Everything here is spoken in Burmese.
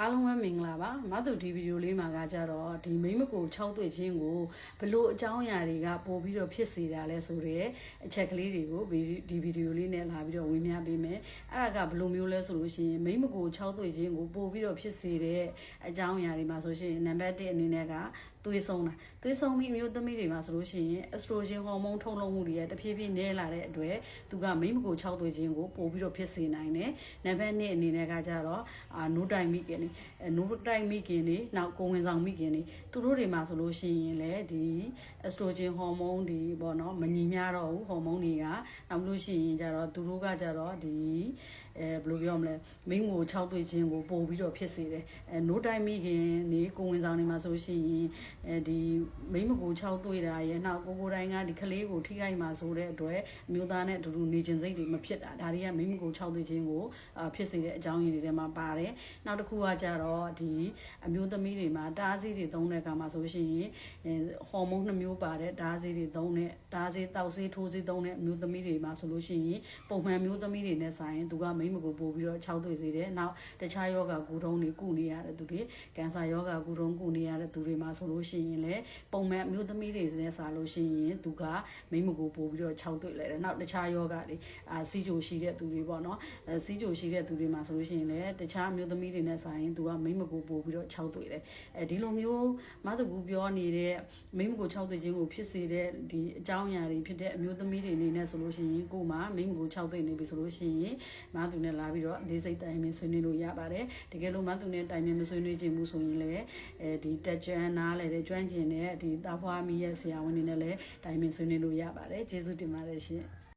အားလုံးပဲမင်္ဂလာပါမသူဒီဗီဒီယိုလေးမှာကကြတော့ဒီမိမကို6တွေ့ချင်းကိုဘလို့အကြောင်းအရာတွေကပို့ပြီးတော့ဖြစ်စေတာလဲဆိုတဲ့အချက်ကလေးတွေကိုဒီဗီဒီယိုလေးနဲ့လာပြီးတော့ဝေမျှပေးမယ်အဲ့ဒါကဘလို့မျိုးလဲဆိုလို့ရှိရင်မိမကို6တွေ့ချင်းကိုပို့ပြီးတော့ဖြစ်စေတဲ့အကြောင်းအရာတွေမှာဆိုရှင်နံပါတ်1အနေနဲ့ကသွေးဆုံးတာသွေးဆုံးပြီးအမျိုးသမီးတွေမှာဆိုလို့ရှိရင် estrogen ဟော်မုန်းထုတ်လွှတ်မှုတွေရဲ့တဖြည်းဖြည်းနည်းလာတဲ့အတွက်သူကမိမကို6သွေးချင်းကိုပို့ပြီးတော့ဖြစ်စေနိုင်တယ်နံပါတ်2အနေနဲ့ကကြတော့အာ no time မိခင်နေအဲ no time မိခင်နေနောက်ကိုဝင်ဆောင်မိခင်နေသူတို့တွေမှာဆိုလို့ရှိရင်လေဒီ estrogen ဟော်မုန်းဒီပေါ့နော်မညီမျှတော့ဘူးဟော်မုန်းတွေကနောက်လို့ရှိရင်ကြတော့သူတို့ကကြတော့ဒီအဲဘယ်လိုပြောမလဲမိန်းကို6သွေးချင်းကိုပို့ပြီးတော့ဖြစ်စေတယ်အဲ no time မိခင်နေကိုဝင်ဆောင်နေမှာဆိုရှိရင်အဲဒီမိန်းမကို6သွေးတာရဲ့နောက်ကိုကိုတိုင်းကဒီကလေးကိုထိခိုက်မှာဆိုတဲ့အတွက်အမျိုးသားနဲ့အတူတူနေခြင်းစိတ်တွေမဖြစ်တာဒါတွေကမိန်းမကို6သွေးချင်းကိုအာဖြစ်စေတဲ့အကြောင်းရင်းတွေထဲမှာပါတယ်နောက်တစ်ခုကကြတော့ဒီအမျိုးသမီးတွေမှာတားဆီးတွေသုံးတဲ့အခါမှာဆိုရှင်အဲဟော်မုန်းနှမျိုးပါတယ်တားဆီးတွေသုံးတဲ့တားဆီးတောက်ဆီးထိုးဆီးသုံးတဲ့အမျိုးသမီးတွေမှာဆိုလို့ရှိရင်ပုံမှန်မျိုးသမီးတွေနဲ့ဆိုင်ရင်သူကမိန်းမကိုပို့ပြီးတော့6သွေးစေတယ်နောက်တခြားယောဂကုထုံးတွေကုနေရတဲ့သူတွေကင်ဆာယောဂကုထုံးကုနေရတဲ့သူတွေမှာဆိုလို့ရှိရင်လည်းပုံမှန်အမျိုးသမီးတွေနဲ့စားလို့ရှိရင်သူကမိန်းမကိုပို့ပြီးတော့6သွေးလဲတယ်နောက်တခြားယောဂတွေအာစီးကြိုရှိတဲ့သူတွေပေါ့နော်အဲစီးကြိုရှိတဲ့သူတွေမှာဆိုလို့ရှိရင်လည်းတခြားအမျိုးသမီးတွေနဲ့ဆိုင်ရင်သူကမိန်းမကိုပို့ပြီးတော့6သွေးတယ်အဲဒီလိုမျိုးမသူကူပြောနေတဲ့မိန်းမကို6သွေးခြင်းကိုဖြစ်စေတဲ့ဒီအကြောင်းအရာတွေဖြစ်တဲ့အမျိုးသမီးတွေအနေနဲ့ဆိုလို့ရှိရင်ကို့မှာမိန်းမကို6သွေးနေပြီဆိုလို့ရှိရင်မသူနဲ့လာပြီးတော့အသေးစိတ်တိုင်ပင်ဆွေးနွေးလို့ရပါတယ်တကယ်လို့မသူနဲ့တိုင်ပင်မဆွေးနွေးခြင်းဘူးဆိုရင်လည်းအဲဒီတက်ကြွနားလည်းတဲ့ကျွမ်းကျင်တဲ့ဒီတာဖွားမီရဲ့ဆရာဝန်တွေနဲ့လည်းတိုင်ပင်ဆွေးနွေးလို့ရပါတယ်ကျေးဇူးတင်ပါတယ်ရှင်